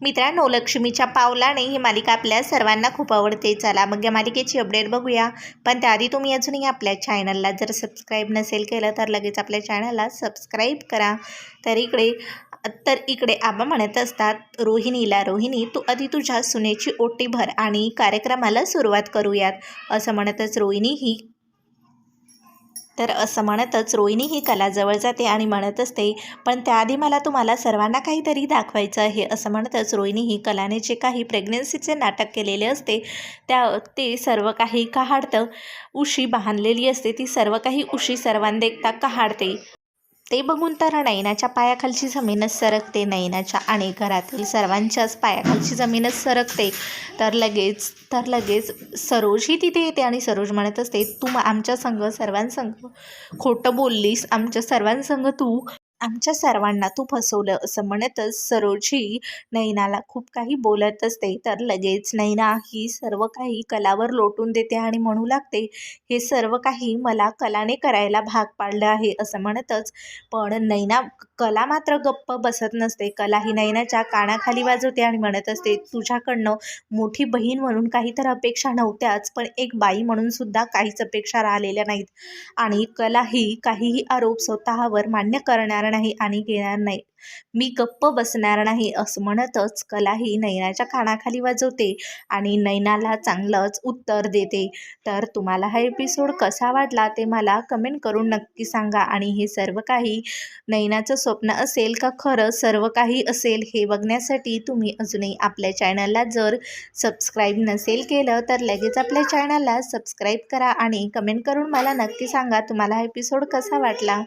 मित्रांनो लक्ष्मीच्या पावलाने ही मालिका आपल्या सर्वांना खूप आवडते. चला मग या मालिकेची अपडेट बघूया. पण त्याआधी तुम्ही अजूनही आपल्या चॅनलला जर सबस्क्राईब नसेल केलं तर लगेच आपल्या चॅनलला सबस्क्राईब करा. तर इकडे तर इकडे आबा म्हणत असतात रोहिणीला रोहिणी तू आधी तुझ्या सुनेची ओटी भर आणि कार्यक्रमाला सुरुवात करूयात. असं म्हणतच रोहिणी ही तर असं म्हणतच रोहिणी ही कलाजवळ जाते आणि म्हणत असते पण त्याआधी मला तुम्हाला सर्वांना काहीतरी दाखवायचं आहे असं म्हणतच रोहिणी ही कलाने जे काही प्रेग्नन्सीचे नाटक केलेले असते त्या ते सर्व काही कहाडतं. उशी बांधलेली असते ती सर्व काही उशी सर्वांदेखता कहाडते. ते बघून तर नैनाच्या पायाखालची जमीनच सरकते. नैनाच्या आणि घरातील सर्वांच्याच पायाखालची जमीनच सरकते. तर लगेच तर लगेच सरोजही तिथे येते आणि सरोज म्हणत असते तू आमच्या संघ सर्वांसंग खोटं बोललीस आमच्या सर्वांसंग तू आमच्या सर्वांना तू फसवलं असं म्हणतच सरोजही नैनाला खूप काही बोलत असते. तर लगेच नैना ही सर्व काही कलावर लोटून देते आणि म्हणू लागते हे सर्व काही मला कलाने करायला भाग पाडलं आहे असं म्हणतच. पण नैना कला मात्र गप्प बसत नसते. कला ही नैनाच्या कानाखाली वाजवते आणि म्हणत असते तुझ्याकडनं मोठी बहीण म्हणून काही तर अपेक्षा नव्हत्याच पण एक बाई म्हणून सुद्धा काहीच अपेक्षा राहिलेल्या नाहीत. आणि कला ही काहीही आरोप स्वतःवर मान्य करणार नाही आणि घेणार नाही मी गप्प बसणार नाही असं म्हणतच कला ही नैनाच्या कानाखाली वाजवते आणि नैनाला चांगलंच उत्तर देते. तर तुम्हाला हा एपिसोड कसा वाटला ते मला कमेंट करून नक्की सांगा आणि हे सर्व काही नैनाचं स्वप्न असेल का खरं सर्व काही असेल हे बघण्यासाठी तुम्ही अजूनही आपल्या चॅनलला जर सबस्क्राईब नसेल केलं तर लगेच आपल्या चॅनलला सबस्क्राईब करा आणि कमेंट करून मला नक्की सांगा तुम्हाला हा एपिसोड कसा वाटला?